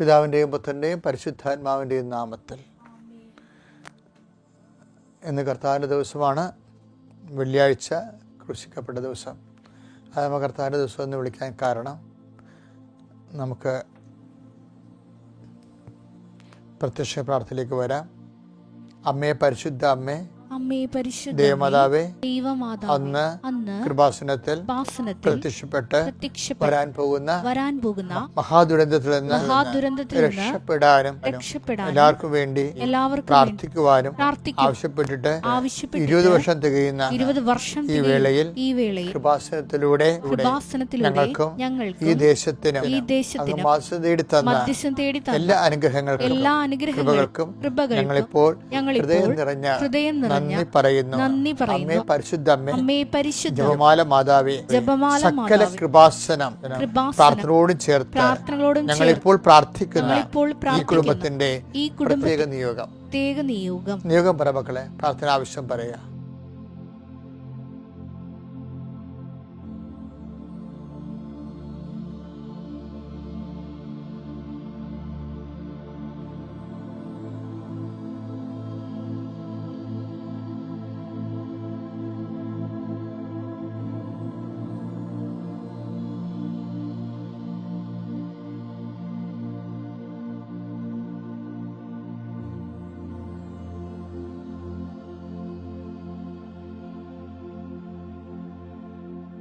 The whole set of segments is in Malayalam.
പിതാവിന്റെയും പുത്രന്റെയും പരിശുദ്ധാത്മാവിന്റെയും നാമത്തിൽ. ഇന്ന് കർത്താവിന്റെ ദിവസമാണ്. വെള്ളിയാഴ്ച ക്രൂശിക്കപ്പെട്ട ദിവസം. അത് നമ്മൾ കർത്താവിന്റെ ദിവസം എന്ന് വിളിക്കാൻ കാരണം നമുക്ക് പ്രത്യക്ഷ പ്രാർത്ഥനയിലേക്ക് വരാം. അമ്മയെ പരിശുദ്ധ അമ്മേ അമ്മേ പരിശുദ്ധ ദേവമാതാവേ ദൈവമാതാവേ അന്ന് അന്ന് കൃപാസനത്തിൽ ഉപാസനത്തിൽ പ്രത്യക്ഷപ്പെട്ട് പ്രത്യക്ഷപ്പെട്ട് വരാൻ പോകുന്ന വരാൻ പോകുന്ന മഹാദുരന്തത്തിൽ നിന്ന് മഹാദുരന്തത്തിൽ നിന്ന് രക്ഷപ്പെടാനും രക്ഷപ്പെടാൻ എല്ലാവർക്കും വേണ്ടി എല്ലാവർക്കും വേണ്ടി പ്രാർത്ഥിക്കുവാനും പ്രാർത്ഥിക്കും ആവശ്യപ്പെട്ടിട്ട് ആവശ്യപ്പെട്ട് ഇരുപത് വർഷം തികയുന്ന ഇരുപത് വർഷം ഈ വേളയിൽ ഈ വേളയിൽ കൃപാസനത്തിലൂടെ കൃപാസനത്തിലൂടെ ഞങ്ങൾക്കും ഞങ്ങൾക്ക് ഈ ദേശത്തിനും ഈ ദേശത്തിനും മാസം തേടി തന്ന മധ്യസ്ഥം തേടി തന്ന എല്ലാ അനുഗ്രഹങ്ങൾക്കും എല്ലാ അനുഗ്രഹങ്ങൾക്കും കൃപകൾക്കും ഞങ്ങളിപ്പോൾ ഞങ്ങളിപ്പോൾ ഹൃദയം നിറഞ്ഞ ഹൃദയം നിറഞ്ഞ നന്ദി പറയുന്നു. നന്ദി അമ്മേ പറയുന്നു പരിശുദ്ധ അമ്മേ. അമ്മേ പരിശുദ്ധ. ജപമാല മാതാവേ. ജപമാല സകല കൃപാസനം പ്രാർത്ഥനയോട് ചേർത്ത് പ്രാർത്ഥനകളോടും ഞങ്ങളിപ്പോൾ പ്രാർത്ഥിക്കുന്ന പ്രാർത്ഥിക്കുന്നു ഈ കുടുംബത്തിന്റെ ഈ കുടുംബ പ്രത്യേക നിയോഗം. പ്രത്യേക നിയോഗം. നിയോഗം പറ മക്കളെ. പ്രാർത്ഥന ആവശ്യം പറയാ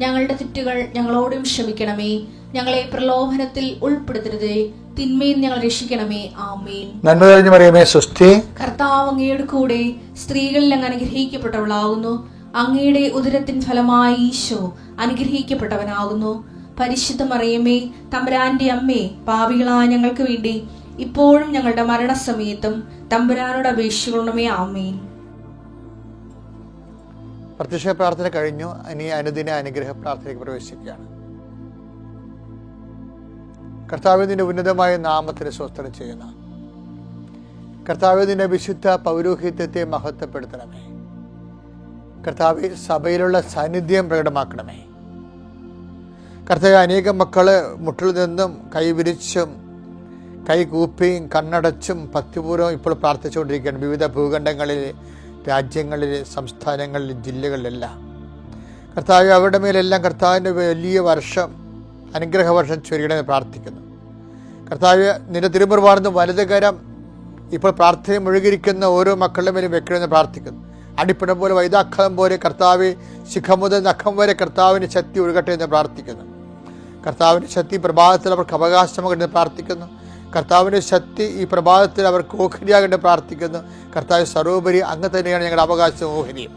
ഞങ്ങളുടെ തെറ്റുകൾ ഞങ്ങളോടും ക്ഷമിക്കണമേ. ഞങ്ങളെ പ്രലോഭനത്തിൽ ഉൾപ്പെടുത്തരുതേ. തിന്മയിൽ ഞങ്ങൾ രക്ഷിക്കണമേ. ആമേൻ. നന്മ കഴിഞ്ഞു പറയുമേ സുസ്ഥി കർത്താവ് അങ്ങയുടെ കൂടെ സ്ത്രീകളിൽ അങ്ങ് അനുഗ്രഹിക്കപ്പെട്ടവളാകുന്നു അങ്ങയുടെ ഉദരത്തിൻ ഫലമായി ഈശോ അനുഗ്രഹിക്കപ്പെട്ടവനാകുന്നു. പരിശുദ്ധ മറിയമേ തമ്പുരാന്റെ അമ്മേ പാപികളായ ഞങ്ങൾക്ക് വേണ്ടി ഇപ്പോഴും ഞങ്ങളുടെ മരണസമയത്തും തമ്പുരാനോട് അപേക്ഷിക്കണമേ ആമേൻ. പ്രത്യക്ഷ പ്രാർത്ഥന കഴിഞ്ഞു. ഇനി അനുദിന അനുഗ്രഹ പ്രാർത്ഥനയ്ക്ക് പ്രവേശിക്കുകയാണ്. കർത്താവിന്റെ ഉന്നതമായ നാമത്തിന് സ്വസ്ഥനം ചെയ്യുന്ന. കർത്താവിന്റെ വിശുദ്ധ പൗരോഹിത്യത്തെ മഹത്വപ്പെടുത്തണമേ. കർത്താവ് സഭയിലുള്ള സാന്നിധ്യം പ്രകടമാക്കണമേ. കർത്താവ് അനേകം മക്കൾ മുട്ടിൽ നിന്നും കൈവിരിച്ചും കൈകൂപ്പിയും കണ്ണടച്ചും ഭക്തിപൂർവം ഇപ്പോൾ പ്രാർത്ഥിച്ചുകൊണ്ടിരിക്കുകയാണ്. വിവിധ ഭൂഖണ്ഡങ്ങളിൽ രാജ്യങ്ങളിൽ സംസ്ഥാനങ്ങളിൽ ജില്ലകളിലെല്ലാം. കർത്താവ് അവരുടെ മേലെല്ലാം കർത്താവിന്റെ വലിയ വർഷം അനുഗ്രഹ വർഷം ചൊരിയണമെന്ന് പ്രാർത്ഥിക്കുന്നു. കർത്താവ് നിന്റെ തിരുമുറുവാർന്ന് വലതുകരം ഇപ്പോൾ പ്രാർത്ഥന മുഴുകിയിരിക്കുന്ന ഓരോ മക്കളുടെ മേലും വെക്കണമെന്ന് പ്രാർത്ഥിക്കുന്നു. അടിപ്പിടം പോലെ വൈതാഖം പോലെ കർത്താവ് ശിഖം മുതൽ നഖം വരെ കർത്താവിന് ശക്തി ഒഴുകട്ടെ എന്ന് പ്രാർത്ഥിക്കുന്നു. കർത്താവിന്റെ ശക്തി പ്രഭാതത്തിൽ അവർക്ക് അവകാശമാകട്ടെ എന്ന് പ്രാർത്ഥിക്കുന്നു. കർത്താവിന്റെ ശക്തി ഈ പ്രഭാതത്തിൽ അവർക്ക് ഓഹരിയാകേണ്ടി പ്രാർത്ഥിക്കുന്നു. കർത്താവ് സർവോപരി അങ്ങ് തന്നെയാണ് ഞങ്ങളുടെ അവകാശം ഓഹരിയും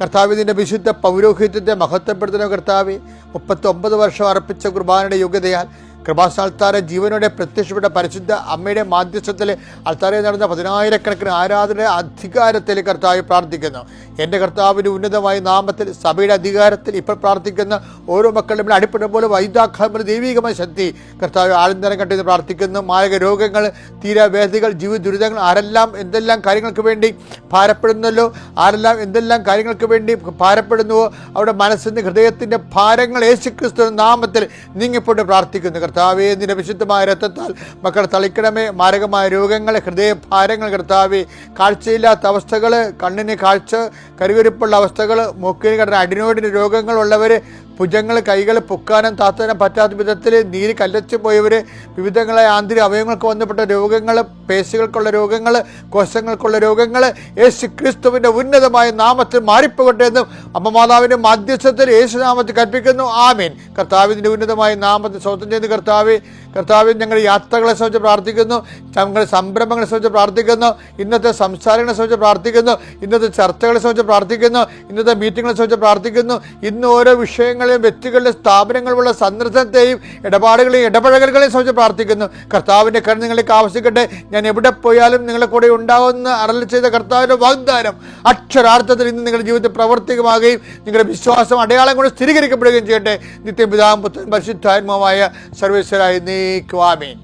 കർത്താവ് ഇതിന്റെ വിശുദ്ധ പൗരോഹിത്യത്തെ മഹത്വപ്പെടുത്തുന്ന കർത്താവ്. മുപ്പത്തൊമ്പത് വർഷം അർപ്പിച്ച കുർബാനയുടെ യോഗ്യതയാൽ കൃപാസ്ഥാൽത്താര ജീവനോടെ പ്രത്യക്ഷപ്പെട്ട പരിശുദ്ധ അമ്മയുടെ മാധ്യസ്ഥത്തിൽ അൾത്താരെ നടന്ന പതിനായിരക്കണക്കിന് ആരാധന അധികാരത്തിൽ കർത്താവ് പ്രാർത്ഥിക്കുന്നു. എന്റെ കർത്താവിന്റെ ഉന്നതമായ നാമത്തിൽ സഭയുടെ അധികാരത്തിൽ ഇപ്പോൾ പ്രാർത്ഥിക്കുന്ന ഓരോ മക്കളുടെ ഇവിടെ പോലെ വൈദ്യാഖാമ ദൈവികമായ ശക്തി കർത്താവ് ആനന്ദനം കണ്ടെന്ന് പ്രാർത്ഥിക്കുന്നു. മാരക രോഗങ്ങൾ തീരാവേദികൾ ജീവിത ദുരിതങ്ങൾ ആരെല്ലാം എന്തെല്ലാം കാര്യങ്ങൾക്ക് വേണ്ടി ഭാരപ്പെടുന്നല്ലോ? ആരെല്ലാം എന്തെല്ലാം കാര്യങ്ങൾക്ക് വേണ്ടി ഭാരപ്പെടുന്നുവോ? അവിടെ മനസ്സിന്റെ ഹൃദയത്തിന്റെ ഭാരങ്ങൾ യേശുക്രിസ്തു നാമത്തിൽ നീങ്ങിപ്പോട്ട് പ്രാർത്ഥിക്കുന്നു. കർത്താവേ നിന്റെ വിശുദ്ധമായ രക്തത്താൽ മക്കൾ തളിക്കണമേ. മാരകമായ രോഗങ്ങൾ ഹൃദയ ഭാരങ്ങൾ കർത്താവേ കാഴ്ചയില്ലാത്ത അവസ്ഥകൾ കണ്ണിന് കാഴ്ച കരുവരുപ്പുള്ള അവസ്ഥകൾ മൂക്കിന് കടന്ന അടിനോടിന് രോഗങ്ങളുള്ളവർ ഭുജങ്ങൾ കൈകൾ പൊക്കാനും താത്താനും പറ്റാത്ത വിധത്തിൽ നീര് കല്ലച്ചു പോയവർ വിവിധങ്ങളായ ആന്തരിക അവയവങ്ങൾക്ക് വന്നപ്പെട്ട രോഗങ്ങൾ പേശികൾക്കുള്ള രോഗങ്ങൾ കോശങ്ങൾക്കുള്ള രോഗങ്ങൾ യേശു ക്രിസ്തുവിന്റെ ഉന്നതമായ നാമത്തിൽ മാറിപ്പോകട്ടെ എന്നും അമ്മ മാതാവിന്റെ മധ്യസ്ഥത്തിൽ യേശു നാമത്തിൽ കൽപ്പിക്കുന്നു. ആമീൻ. കർത്താവിന്റെ ഉന്നതമായ നാമത്തിൽ സ്വന്തം ചെയ്ത് കർത്താവ്. കർത്താവിൻ ഞങ്ങൾ യാത്രകളെ സംബന്ധിച്ച് പ്രാർത്ഥിക്കുന്നു ഞങ്ങൾ സംരംഭങ്ങളെ സംബന്ധിച്ച് പ്രാർത്ഥിക്കുന്നു ഇന്നത്തെ സംസാരങ്ങളെ സംബന്ധിച്ച് പ്രാർത്ഥിക്കുന്നു ഇന്നത്തെ ചർച്ചകളെ സംബന്ധിച്ച് പ്രാർത്ഥിക്കുന്നു ഇന്നത്തെ മീറ്റിങ്ങുകളെ സംബന്ധിച്ച് പ്രാർത്ഥിക്കുന്നു. ഇന്ന് ഓരോ വിഷയങ്ങളെയും വ്യക്തികളുടെ സ്ഥാപനങ്ങളുള്ള സന്ദർശനത്തെയും ഇടപാടുകളെയും ഇടപഴകലുകളെയും സംബന്ധിച്ച് പ്രാർത്ഥിക്കുന്നു. കർത്താവിന്റെ കണ്ണ് നിങ്ങൾക്ക് ആവശ്യിക്കട്ടെ ഞാൻ എവിടെ പോയാലും നിങ്ങളെ കൂടെ ഉണ്ടാകുന്ന അറൽ ചെയ്ത കർത്താവിന്റെ വാഗ്ദാനം അക്ഷരാർത്ഥത്തിൽ ഇന്ന് നിങ്ങളുടെ ജീവിതത്തിൽ പ്രവർത്തികമാകുകയും നിങ്ങളുടെ വിശ്വാസം അടയാളം കൊണ്ട് സ്ഥിരീകരിക്കപ്പെടുകയും ചെയ്യട്ടെ. നിത്യം പുത്രൻ പരിശുദ്ധാത്മാവായ സർവേശ്വരായി നീക്കുവാമീൻ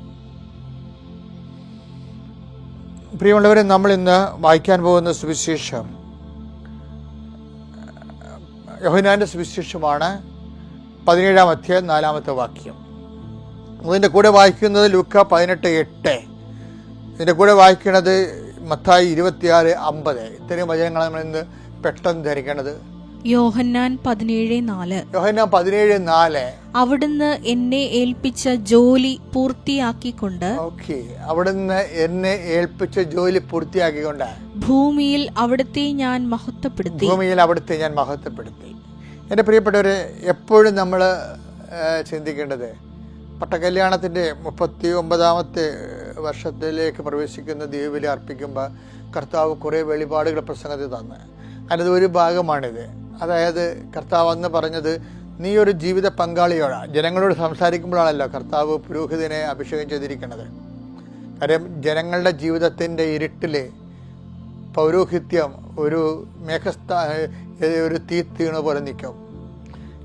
പ്രിയമുള്ളവരെ നമ്മൾ ഇന്ന് വായിക്കാൻ പോകുന്ന സുവിശേഷം യോഹനാന്റെ സുവിശേഷമാണ് പതിനേഴാം അധ്യായം നാലാമത്തെ വാക്യം. അതിന്റെ കൂടെ വായിക്കുന്നത് ലുക്ക പതിനെട്ട് എട്ട്. ഇതിന്റെ കൂടെ വായിക്കുന്നത് മത്തായി ഇരുപത്തിയാറ് അമ്പത്. ഇത്രയും വചനങ്ങളാണ് നമ്മൾ ഇന്ന് പെട്ടെന്ന് ധരിക്കേണ്ടത്. യോഹന്നാൻ പതിനേഴ് നാല്. യോഹന്നാൻ പതിനേഴ് നാല്. അവിടുന്ന് എന്നെ ഏൽപ്പിച്ച ജോലി പൂർത്തിയാക്കിക്കൊണ്ട് ഓക്കെ. അവിടുന്ന് എന്നെ ഏൽപ്പിച്ച ജോലി പൂർത്തിയാക്കിക്കൊണ്ട് ഭൂമിയിൽ അവിടുത്തെ ഞാൻ മഹത്വപ്പെടുത്തി. ഭൂമിയിൽ അവിടുത്തെ ഞാൻ മഹത്വപ്പെടുത്തി. എന്റെ പ്രിയപ്പെട്ടവരെ എപ്പോഴും നമ്മൾ ചിന്തിക്കേണ്ടത് പട്ടകല്യാണത്തിന്റെ മുപ്പത്തി ഒമ്പതാമത്തെ വർഷത്തിലേക്ക് പ്രവേശിക്കുന്ന ദ്വീപിലെ അർപ്പിക്കുമ്പോൾ കർത്താവ് കുറേ വെളിപാടുകൾ പ്രസംഗത്തിൽ തന്ന്. അതിന്റെ ഒരു ഭാഗമാണിത്. അതായത് കർത്താവ് അന്ന് പറഞ്ഞത് നീ ഒരു ജീവിത പങ്കാളിയോടാണ് ജനങ്ങളോട് സംസാരിക്കുമ്പോഴാണല്ലോ കർത്താവ് പുരോഹിതനെ അഭിഷേകം ചെയ്തിരിക്കുന്നത്. കാര്യം ജനങ്ങളുടെ ജീവിതത്തിന്റെ ഇരുട്ടിൽ പൗരോഹിത്യം ഒരു മേഘസ്ഥ ഒരു തീ തീണ പോലെ നിൽക്കും.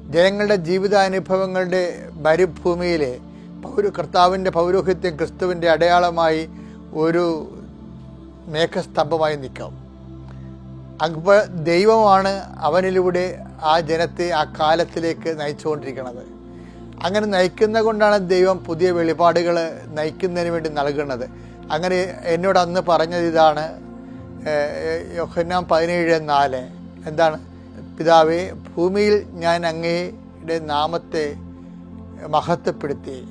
ജനങ്ങളുടെ ജീവിതാനുഭവങ്ങളുടെ മരുഭൂമിയിലെ പൗര കർത്താവിന്റെ പൗരോഹിത്യം ക്രിസ്തുവിന്റെ അടയാളമായി ഒരു മേഘസ്തംഭമായി നിൽക്കും. അപ്പോൾ ദൈവമാണ് അവനിലൂടെ ആ ജനത്തെ ആ കാലത്തിലേക്ക് നയിച്ചുകൊണ്ടിരിക്കുന്നത്. അങ്ങനെ നയിക്കുന്ന കൊണ്ടാണ് ദൈവം പുതിയ വെളിപാടുകൾ നയിക്കുന്നതിന് വേണ്ടി നൽകുന്നത്. അങ്ങനെ എന്നോട് അന്ന് പറഞ്ഞത് ഇതാണ് യൊഹന്നാം പതിനേഴ് നാല്. എന്താണ്? പിതാവെ ഭൂമിയിൽ ഞാൻ അങ്ങയുടെ നാമത്തെ മഹത്വപ്പെടുത്തി.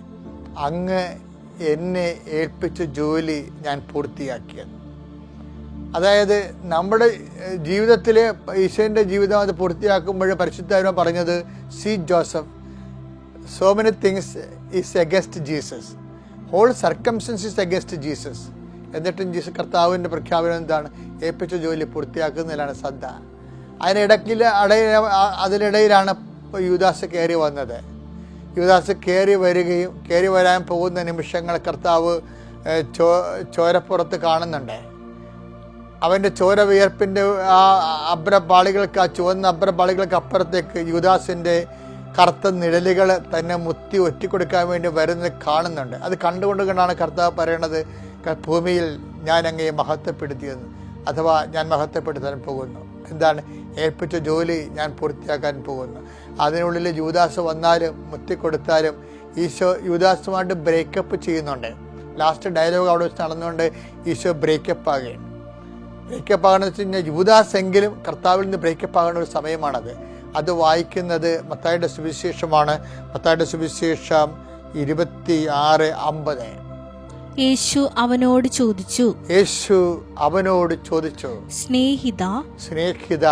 അങ്ങ് എന്നെ ഏൽപ്പിച്ച ജോലി ഞാൻ പൂർത്തിയാക്കിയത്. അതായത് നമ്മുടെ ജീവിതത്തിലെ ഈശോന്റെ ജീവിതം അത് പൂർത്തിയാക്കുമ്പോൾ പരിശുദ്ധ പറഞ്ഞത് C Joseph so many things is against Jesus whole circumstance is against Jesus എന്നിട്ടും ജീസസ് കർത്താവിന്റെ പ്രഖ്യാപനം എന്താണ്? ഏൽപ്പിച്ച ജോലി പൂർത്തിയാക്കുന്നതിലാണ് ശ്രദ്ധ അതിനിടയ്ക്കിൽ അട അതിനിടയിലാണ് യുവദാസ് കയറി വന്നത്. യുവദാസ് കയറി വരികയും കയറി വരാൻ പോകുന്ന നിമിഷങ്ങൾ കർത്താവ് ചോ ചോരപ്പുറത്ത് കാണുന്നുണ്ട്. അവന്റെ ചോര വിയർപ്പിന്റെ ആ അബ്രപാളികൾക്ക് ആ ചുവന്ന അബ്രപാളികൾക്ക് അപ്പുറത്തേക്ക് യുദാസിന്റെ കറുത്ത നിഴലുകൾ തന്നെ മുത്തി ഒറ്റിക്കൊടുക്കാൻ വേണ്ടി വരുന്നത് കാണുന്നുണ്ട്. അത് കണ്ടുകൊണ്ട് കൊണ്ടാണ് കർത്താവ് പറയണത് ഭൂമിയിൽ ഞാൻ അങ്ങയെ മഹത്വപ്പെടുത്തിയെന്ന്. അഥവാ ഞാൻ മഹത്വപ്പെടുത്താൻ പോകുന്നു. എന്താണ്? ഏൽപ്പിച്ച ജോലി ഞാൻ പൂർത്തിയാക്കാൻ പോകുന്നു. അതിനുള്ളിൽ യൂദാസ് വന്നാലും മുത്തിക്കൊടുത്താലും ഈശോ യൂദാസുമായിട്ട് ബ്രേക്കപ്പ് ചെയ്യുന്നുണ്ട്. ലാസ്റ്റ് ഡയലോഗ് അവിടെ വെച്ച് നടന്നുകൊണ്ട് ഈശോ ബ്രേക്കപ്പ് ആകുകയാണ്. ബ്രേക്കപ്പ് ആകണമെന്ന് വെച്ച് കഴിഞ്ഞാൽ യുവദാസെങ്കിലും എങ്കിലും കർത്താവിൽ നിന്ന് ബ്രേക്കപ്പ് ആകുന്ന ഒരു സമയമാണത്. അത് വായിക്കുന്നത് മത്തായുടെ സുവിശേഷമാണ്. മത്തായുടെ സുവിശേഷം ഇരുപത്തി ആറ് അമ്പത്. യേശു അവനോട് ചോദിച്ചു യേശു അവനോട് ചോദിച്ചു സ്നേഹിത സ്നേഹിത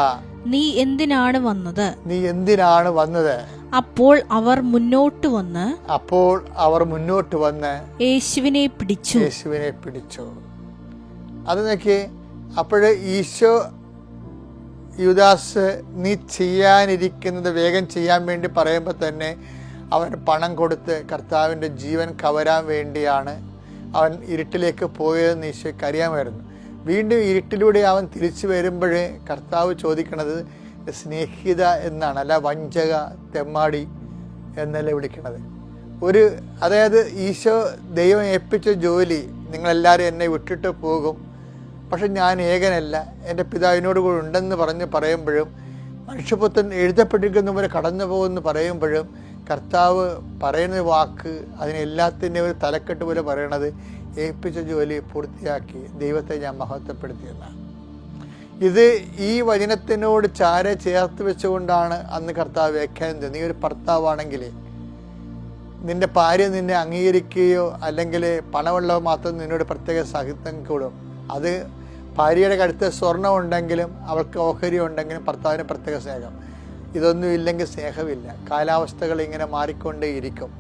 നീ എന്തിനാണ് വന്നത്? നീ എന്തിനാണ് വന്നത്? അപ്പോൾ അവർ മുന്നോട്ട് വന്ന് അപ്പോൾ അവർ മുന്നോട്ട് വന്ന് യേശുവിനെ പിടിച്ചു. യേശുവിനെ പിടിച്ചു. അത് നോക്കി അപ്പോൾ ഈശോ യുദാസ് നീ ചെയ്യാനിരിക്കുന്നത് വേഗം ചെയ്യാൻ വേണ്ടി പറയുമ്പോൾ തന്നെ അവൻ പണം കൊടുത്ത് കർത്താവിന്റെ ജീവൻ കവരാൻ വേണ്ടിയാണ് അവൻ ഇരുട്ടിലേക്ക് പോയതെന്ന് ഈശോയ്ക്ക് അറിയാമായിരുന്നു. വീണ്ടും ഇരുട്ടിലൂടെ അവൻ തിരിച്ചു വരുമ്പോഴേ കർത്താവ് ചോദിക്കണത് സ്നേഹിത എന്നാണ് അല്ല വഞ്ചക തെമ്മാടി എന്നല്ല വിളിക്കണത്? ഒരു അതായത് ഈശോ ദൈവം ഏൽപ്പിച്ച ജോലി നിങ്ങളെല്ലാവരും എന്നെ വിട്ടിട്ട് പോകും. പക്ഷെ ഞാൻ ഏകനല്ല. എന്റെ പിതാവിനോട് കൂടെ ഉണ്ടെന്ന് പറഞ്ഞ് പറയുമ്പോഴും മനുഷ്യപുത്രൻ എഴുതപ്പെട്ടിരിക്കുന്നവരെ കടന്നു പോകുമെന്ന് പറയുമ്പോഴും കർത്താവ് പറയുന്ന വാക്ക് അതിനെല്ലാത്തിന്റെ ഒരു തലക്കെട്ട് പോലെ പറയണത് ഏൽപ്പിച്ച ജോലി പൂർത്തിയാക്കി ദൈവത്തെ ഞാൻ മഹത്വപ്പെടുത്തിയെന്നാണ് ഇത് ഈ വചനത്തിനോട് ചാരെ ചേർത്ത് വെച്ചുകൊണ്ടാണ് അന്ന് കർത്താവ് വ്യാഖ്യാനം. നീ ഒരു ഭർത്താവാണെങ്കിൽ നിന്റെ ഭാര്യ നിന്നെ അംഗീകരിക്കുകയോ അല്ലെങ്കിൽ പണമുള്ളവ മാത്രം നിന്നോട് പ്രത്യേക സാഹിത്യം കൂടും. അത് ഭാര്യയുടെ കഴുത്ത് സ്വർണം ഉണ്ടെങ്കിലും അവൾക്ക് ഓഹരി ഉണ്ടെങ്കിലും ഭർത്താവിന് പ്രത്യേക സ്നേഹം. ഇതൊന്നും ഇല്ലെങ്കിൽ സ്നേഹമില്ല. കാലാവസ്ഥകൾ ഇങ്ങനെ മാറിക്കൊണ്ടേയിരിക്കും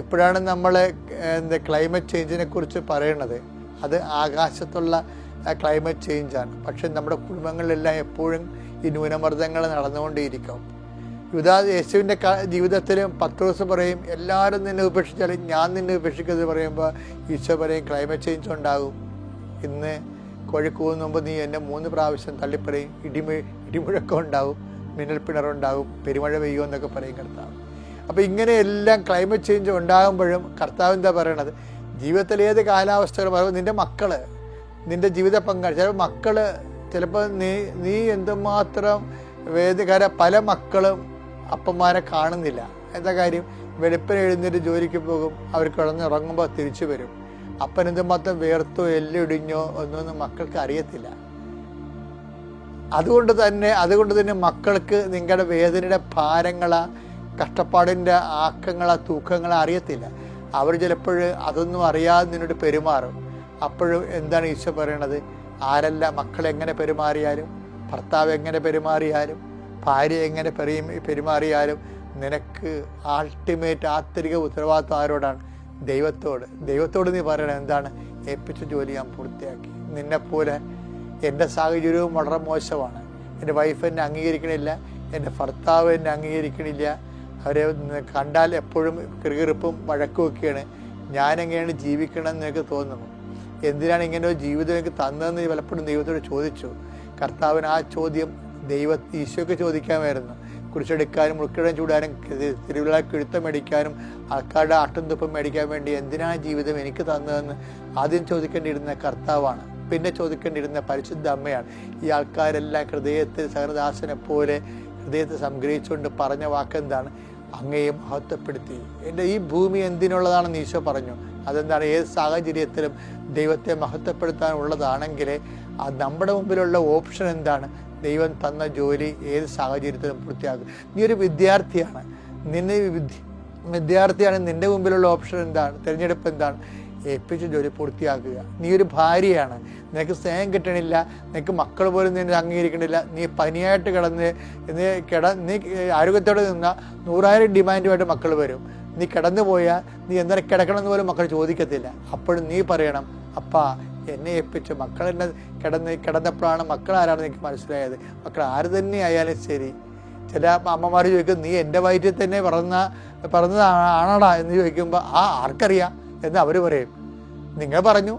ഇപ്പോഴാണ് നമ്മൾ എന്താ ക്ലൈമറ്റ് ചേഞ്ചിനെ കുറിച്ച് പറയുന്നത് അത് ആകാശത്തുള്ള ക്ലൈമറ്റ് ചേഞ്ചാണ് പക്ഷെ നമ്മുടെ കുടുംബങ്ങളിലെല്ലാം എപ്പോഴും ഈ ന്യൂനമർദ്ദങ്ങൾ നടന്നുകൊണ്ടേയിരിക്കും. യുദാ യേശുവിന്റെ ജീവിതത്തിലും പത്ത് ദിവസം പറയും എല്ലാവരും നിന്നെ ഉപേക്ഷിച്ചാലും ഞാൻ നിന്നെ ഉപേക്ഷിക്കുന്നത് പറയുമ്പോൾ ഈശോ പറയും ക്ലൈമറ്റ് ചേഞ്ച് ഉണ്ടാകും. ഇന്ന് കോഴിക്കൂന്ന് മുമ്പ് നീ എന്നെ മൂന്ന് പ്രാവശ്യം തള്ളിപ്പറയും. ഇടിമു ഇടിമുഴക്കം ഉണ്ടാവും മിന്നൽ പിണറുണ്ടാവും പെരുമഴ പെയ്യോ എന്നൊക്കെ പറയും കർത്താവ്. അപ്പോൾ ഇങ്ങനെയെല്ലാം ക്ലൈമറ്റ് ചേഞ്ച് ഉണ്ടാകുമ്പോഴും കർത്താവ് എന്താ പറയണത്? ജീവിതത്തിൽ ഏത് കാലാവസ്ഥകൾ പറയുമ്പോൾ നിന്റെ മക്കൾ നിന്റെ ജീവിത പങ്കാളി. ചിലപ്പോൾ മക്കൾ ചിലപ്പോൾ നീ നീ എന്തുമാത്രം വേദകര പല മക്കളും അപ്പന്മാരെ കാണുന്നില്ല. എന്താ കാര്യം? വെളുപ്പിന് എഴുന്നേറ്റ് ജോലിക്ക് പോകും അവർ കിടന്നുറങ്ങുമ്പോൾ തിരിച്ചു വരും. അപ്പൻ മാത്രം വേർത്തോ എല്ലിടിഞ്ഞോ എന്നൊന്നും മക്കൾക്ക് അറിയത്തില്ല. അതുകൊണ്ട് തന്നെ അതുകൊണ്ട് തന്നെ മക്കൾക്ക് നിങ്ങളുടെ വേദനയുടെ ഭാരങ്ങളാ കഷ്ടപ്പാടിന്റെ ആക്കങ്ങളാ തൂക്കങ്ങളാ അറിയത്തില്ല. അവർ ചിലപ്പോൾ അതൊന്നും അറിയാതെ നിന്നോട് പെരുമാറും. അപ്പോഴും എന്താണ് ഈശോ പറയണത്? ആരല്ല മക്കൾ എങ്ങനെ പെരുമാറിയാലും ഭർത്താവ് എങ്ങനെ പെരുമാറിയാലും ഭാര്യ എങ്ങനെ പെരുമാറിയാലും നിനക്ക് ആൾട്ടിമേറ്റ് ആത്തരിക ഉത്തരവാദിത്വം ആരോടാണ്? ദൈവത്തോട് ദൈവത്തോട് നീ പറയണം എന്താണ്? ഏൽപ്പിച്ച ജോലി ഞാൻ പൂർത്തിയാക്കി. നിന്നെപ്പോലെ എന്റെ സാഹചര്യവും വളരെ മോശമാണ്. എന്റെ വൈഫ് എന്നെ അംഗീകരിക്കണില്ല എന്റെ ഭർത്താവ് എന്നെ അംഗീകരിക്കണില്ല. അവരെ കണ്ടാൽ എപ്പോഴും കിറുകിറുപ്പും വഴക്കുമൊക്കെയാണ് ഞാനെങ്ങനെയാണ് ജീവിക്കണം എന്ന് എനിക്ക് തോന്നുന്നു? എന്തിനാണ് ഇങ്ങനെ ഒരു ജീവിതം എനിക്ക് തന്നതെന്ന് പലപ്പോഴും ദൈവത്തോട് ചോദിച്ചു? കർത്താവിന് ആ ചോദ്യം ദൈവ ഈശോയ്ക്ക് ചോദിക്കാമായിരുന്നു. കുറിച്ചെടുക്കാനും ഉൾക്കിടം ചൂടാനും തിരുവിള കിഴുത്തം മേടിക്കാനും ആൾക്കാരുടെ ആട്ടും തുപ്പും മേടിക്കാൻ വേണ്ടി എന്തിനാ ജീവിതം എനിക്ക് തന്നതെന്ന് ആദ്യം ചോദിക്കേണ്ടിയിരുന്ന കർത്താവാണ്. പിന്നെ ചോദിക്കേണ്ടിയിരുന്ന പരിശുദ്ധ അമ്മയാണ്. ഈ ആൾക്കാരെല്ലാം ഹൃദയത്തിൽ സഹനദാസനെ പോലെ ഹൃദയത്തെ സംഗ്രഹിച്ചുകൊണ്ട് പറഞ്ഞ വാക്കെന്താണ്? അങ്ങയെ മഹത്വപ്പെടുത്തി. എന്റെ ഈ ഭൂമി എന്തിനുള്ളതാണെന്ന് ഈശോ പറഞ്ഞു. അതെന്താണ്? ഏത് സാഹചര്യത്തിലും ദൈവത്തെ മഹത്വപ്പെടുത്താനുള്ളതാണെങ്കിൽ അത് നമ്മുടെ മുമ്പിലുള്ള ഓപ്ഷൻ എന്താണ്? ദൈവം തന്ന ജോലി ഏത് സാഹചര്യത്തിലും പൂർത്തിയാക്കും നീ ഒരു വിദ്യാർത്ഥിയാണ്. നിന്നെ വിദ്യ വിദ്യാർത്ഥിയാണ് നിന്റെ മുമ്പിലുള്ള ഓപ്ഷൻ എന്താണ്? തിരഞ്ഞെടുപ്പ് എന്താണ്? ഏൽപ്പിച്ച് ജോലി പൂർത്തിയാക്കുക. നീ ഒരു ഭാര്യയാണ്. നിനക്ക് സ്നേഹം കിട്ടണില്ല. നിനക്ക് മക്കൾ പോലും നിന്നെ അംഗീകരിക്കണില്ല. നീ പനിയായിട്ട് കിടന്ന് നീ കിട നീ ആരോഗ്യത്തോടെ നിന്നാൽ നൂറായിരം ഡിമാൻഡുമായിട്ട് മക്കൾ വരും. നീ കിടന്നു പോയാൽ നീ എന്തിനാ കിടക്കണമെന്ന് പോലും മക്കൾ ചോദിക്കത്തില്ല. അപ്പോഴും നീ പറയണം അപ്പാ എന്നെ ഏൽപ്പിച്ച് മക്കൾ എന്നെ കിടന്ന് കിടന്നപ്പോഴാണ് മക്കൾ ആരാണെന്ന് എനിക്ക് മനസ്സിലായത്. മക്കൾ ആര് തന്നെ ആയാലും ശരി. ചില അമ്മമാർ ചോദിക്കും നീ എന്റെ വയറ്റിൽ തന്നെ പറന്ന പിറന്നതാണടാ എന്ന് ചോദിക്കുമ്പോൾ ആ ആർക്കറിയാം? എന്ന് അവർ പറയും. നിങ്ങൾ പറഞ്ഞു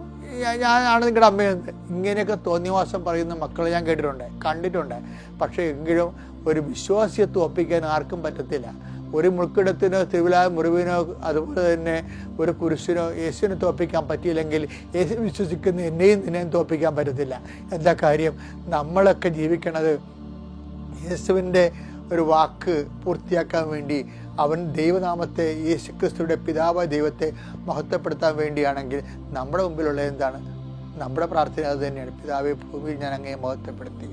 ഞാനാണ് നിങ്ങളുടെ അമ്മയെന്ന്. ഇങ്ങനെയൊക്കെ തോന്നിവാസം പറയുന്ന മക്കളെ ഞാൻ കേട്ടിട്ടുണ്ട് കണ്ടിട്ടുണ്ട്. പക്ഷേ എങ്കിലും ഒരു വിശ്വാസ്യത്വം ഒപ്പിക്കാൻ ആർക്കും പറ്റത്തില്ല. ഒരു മുൾക്കിടത്തിനോ തിരുവിലാ മുറിവിനോ അതുപോലെ തന്നെ ഒരു കുരിശിനോ യേശുവിനെ തോപ്പിക്കാൻ പറ്റിയില്ലെങ്കിൽ യേശു വിശ്വസിക്കുന്ന എന്നെയും നിന്നെയും തോപ്പിക്കാൻ പറ്റത്തില്ല. എന്താ കാര്യം? നമ്മളൊക്കെ ജീവിക്കണത് യേശുവിന്റെ ഒരു വാക്ക് പൂർത്തിയാക്കാൻ വേണ്ടി അവൻ ദൈവനാമത്തെ യേശുക്രിസ്തുവിന്റെ പിതാവ് ദൈവത്തെ മഹത്വപ്പെടുത്താൻ വേണ്ടിയാണെങ്കിൽ നമ്മുടെ മുമ്പിലുള്ള എന്താണ്? നമ്മുടെ പ്രാർത്ഥന അത് തന്നെയാണ്. പിതാവെ ഭൂമിയിൽ ഞാൻ അങ്ങയെ മഹത്വപ്പെടുത്തി.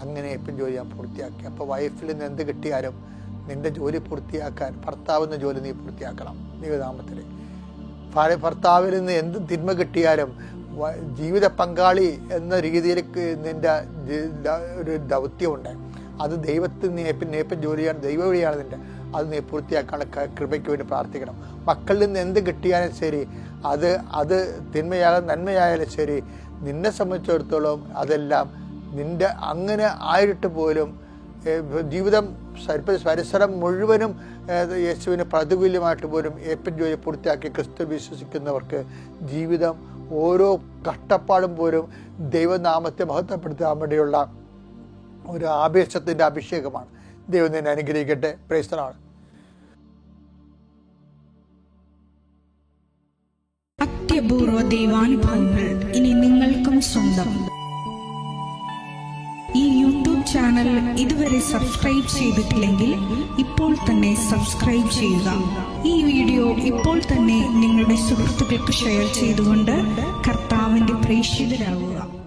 അങ്ങനെ ഇപ്പം ജോലി ഞാൻ പൂർത്തിയാക്കി. അപ്പോൾ വൈഫിൽ നിന്ന് എന്ത് കിട്ടിയാലും നിന്റെ ജോലി പൂർത്തിയാക്കാൻ ഭർത്താവെന്ന ജോലി നീ പൂർത്തിയാക്കണം ദൈവനാമത്തിൽ ഭാര്യ ഭർത്താവിൽ നിന്ന് എന്ത് തിന്മ കിട്ടിയാലും ജീവിത പങ്കാളി എന്ന ജി- ദ- ഒരു ദൗത്യമുണ്ട്. അത് ദൈവത്തിൽ നീ ഏപ്പൻ നേപ്പൻ ജോലിയാണ് ദൈവ വഴിയാണ് നിന്റെ അത് നീ പൂർത്തിയാക്കാനുള്ള കൃപയ്ക്ക് വേണ്ടി പ്രാർത്ഥിക്കണം. മക്കളിൽ നിന്ന് എന്ത് കിട്ടിയാലും ശരി അത് അത് തിന്മയായാലും നന്മയായാലും ശരി നിന്നെ സംബന്ധിച്ചിടത്തോളം അതെല്ലാം നിന്റെ അങ്ങനെ ആയിട്ട് പോലും ജീവിതം സരി- പരിസരം മുഴുവനും യേശുവിന് പ്രതികൂല്യമായിട്ട് പോലും ഏപ്പൻ ജോലി പൂർത്തിയാക്കി ക്രിസ്തു വിശ്വസിക്കുന്നവർക്ക് ജീവിതം ഓരോ കഷ്ടപ്പാടും പോലും ദൈവനാമത്തെ മഹത്വപ്പെടുത്താൻ വേണ്ടിയുള്ള ഒരു ആവേശത്തിന്റെ അഭിഷേകമാണ്. ദൈവം നിന്നെ അനുഗ്രഹിക്കട്ടെ. പ്രേസ്തനാണ് അത്യപൂർവ ദൈവാനുഭവങ്ങൾ ഇനി നിങ്ങൾക്കും സ്വന്തം. യൂട്യൂബ് ചാനൽ ഇതുവരെ സബ്സ്ക്രൈബ് ചെയ്തിട്ടില്ലെങ്കിൽ ഇപ്പോൾ തന്നെ സബ്സ്ക്രൈബ് ചെയ്യുക. ഈ വീഡിയോ ഇപ്പോൾ തന്നെ നിങ്ങളുടെ സുഹൃത്തുക്കൾക്ക് ഷെയർ ചെയ്തുകൊണ്ട് കർത്താവിന്റെ പ്രേക്ഷിതരാകുക